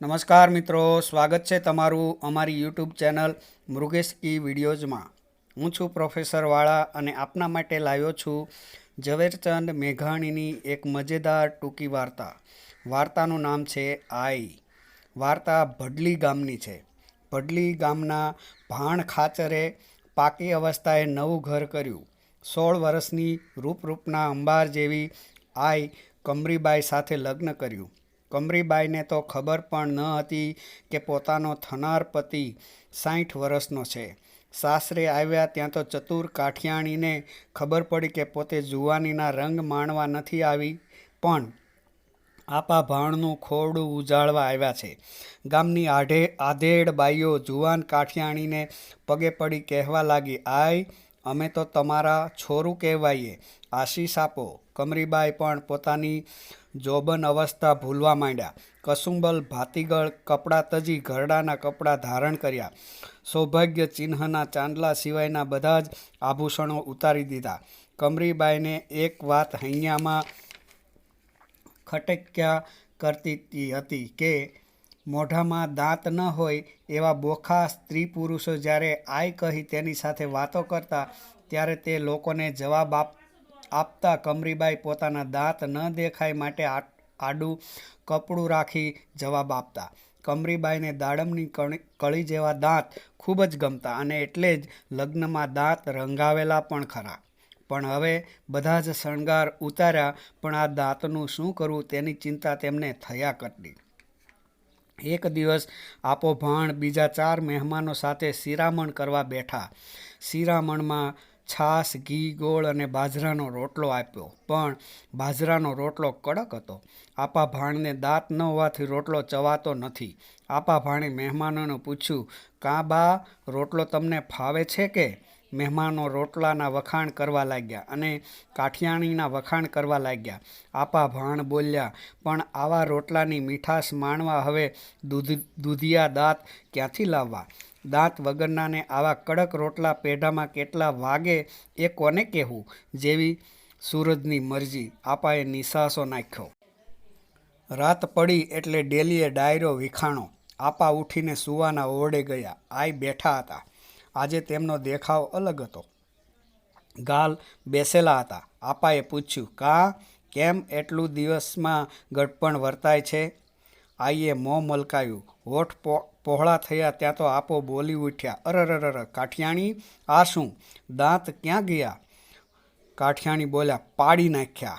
નમસ્કાર મિત્રો, સ્વાગત છે તમારું અમારી યુટ્યુબ ચેનલ મૃગેશ ઈ વિડીયોઝમાં. હું છું પ્રોફેસર વાળા અને આપના માટે લાવ્યો છું ઝવેરચંદ મેઘાણીની એક મજેદાર ટૂંકી વાર્તા. વાર્તાનું નામ છે આઈ. વાર્તા ભડલી ગામની છે. ભડલી ગામના ભાણ ખાચરે પાકી અવસ્થાએ નવું ઘર કર્યું. સોળ વર્ષની રૂપરૂપના અંબાર જેવી આઈ કમરીબાઈ સાથે લગ્ન કર્યું. કમરીબાઈને તો ખબર પણ ન હતી કે પોતાનો થનાર પતિ સાઠ વર્ષનો છે. સાસરે આવ્યા ત્યાં તો ચતુર કાઠિયાણીને ખબર પડી કે પોતે જુવાનીના રંગ માણવા નથી આવી, પણ આપા ભાણનું ખોરડું ઉજાળવા આવ્યા છે. ગામની આઢે, આધેડ બાઈઓ જુવાન કાઠિયાણીને પગે પડી કહેવા લાગી, આય અમે તો તમારા છોરું કહેવાઈએ. આશીષ આપો. કમરીબાઈ પણ પોતાની જોબન અવસ્થા ભૂલવા માંડ્યા. કસુંબલ, ભાતીગળ, કપડાં તજી, ઘરડાના કપડાં ધારણ કર્યા. સૌભાગ્ય ચિહ્નના ચાંદલા સિવાયના બધા જ આભૂષણો ઉતારી દીધા. કમરીબાઈને એક વાત હૈયામાં ખટક્યા કરતી હતી કે મોઢામાં દાંત ન હોય એવા બોખા સ્ત્રી પુરુષો જ્યારે આઈ કહી તેની સાથે વાતો કરતા, ત્યારે તે લોકોને જવાબ આપ, આપતા કમરીબાઈ પોતાના દાંત ન દેખાય માટે આડું કપડું રાખી જવાબ આપતા. કમરીબાઈને દાડમની કળી જેવા દાંત ખૂબ જ ગમતા અને એટલે જ લગ્નમાં દાંત રંગાવેલા પણ ખરા. પણ હવે બધા જ શણગાર ઉતાર્યા, પણ આ દાંતનું શું કરવું તેની ચિંતા તેમને થયા કરતી. એક દિવસ આપો ભાણ બીજા ચાર મહેમાનો સાથે શિરામણ કરવા બેઠા. શિરામણમાં છાશ, ઘી, ગોળ અને બાજરાનો રોટલો આપ્યો. પણ બાજરાનો રોટલો કડક હતો. આપા ભાણને દાંત ન હોવાથી રોટલો ચવાતો નથી. આપા ભાણે મહેમાનોને પૂછ્યું, કાં બા, રોટલો તમને ફાવે છે કે? મહેમાનો રોટલાના વખાણ કરવા લાગ્યા અને કાઠિયાણીના વખાણ કરવા લાગ્યા. આપા ભાણ બોલ્યા, પણ આવા રોટલાની મીઠાશ માણવા હવે દૂધ, દૂધિયા દાંત ક્યાંથી લાવવા? દાંત વગરનાને આવા કડક રોટલા પેઢામાં કેટલા વાગે એ કોને કહેવું જેવી સૂરજની મરજી આપાએ નિશાસો નાખ્યો. રાત પડી એટલે ડેલીએ ડાયરો વિખાણો. આપા ઉઠીને સુવાના ઓરડે ગયા. આઈ બેઠા હતા. આજે તેમનો દેખાવ અલગ હતો. ગાલ બેસેલા હતા. આપાએ પૂછ્યું, કા? કેમ એટલું દિવસમાં ગડપણ વર્તાય છે? આઈએ મોં મલકાયું. હોઠ પહોળા થયા ત્યાં તો આપો બોલી ઉઠ્યા. અરરરર કાઠિયાણી, આ શું? દાંત ક્યાં ગયા? કાઠિયાણી બોલ્યા, પાડી નાખ્યા.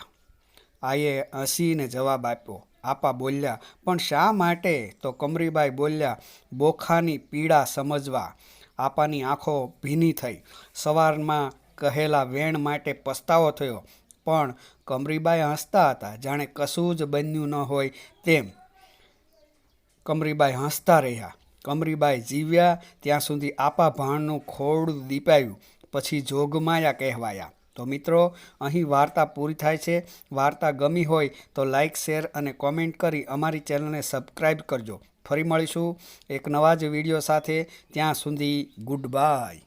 આઈએ હસીને જવાબ આપ્યો. આપા બોલ્યા, પણ શા માટે? તો કમરીબાઈ બોલ્યા, બોખાની પીડા સમજવા. આપાની આંખો ભીની થઈ. સવારમાં કહેલા વેણ માટે પસ્તાવો થયો. પણ કમરીબાઈ હસતા હતા. જાણે કશું જ બન્યું ન હોય તેમ કમરીબાઈ હસતા રહ્યા. કમરીબાઈ જીવ્યા ત્યાં સુધી આપા ભાણનું ખોડું દીપાયું. પછી જોગમાયા કહેવાયા. તો મિત્રો, અહીં વાર્તા પૂરી થાય છે. વાર્તા ગમી હોય તો લાઇક શેર અને કોમેન્ટ કરી અમારી ચેનલને સબસ્ક્રાઈબ કરજો. ફરી મળીશું એક નવા જ વીડિયો સાથે ત્યાં સુધી ગુડ બાય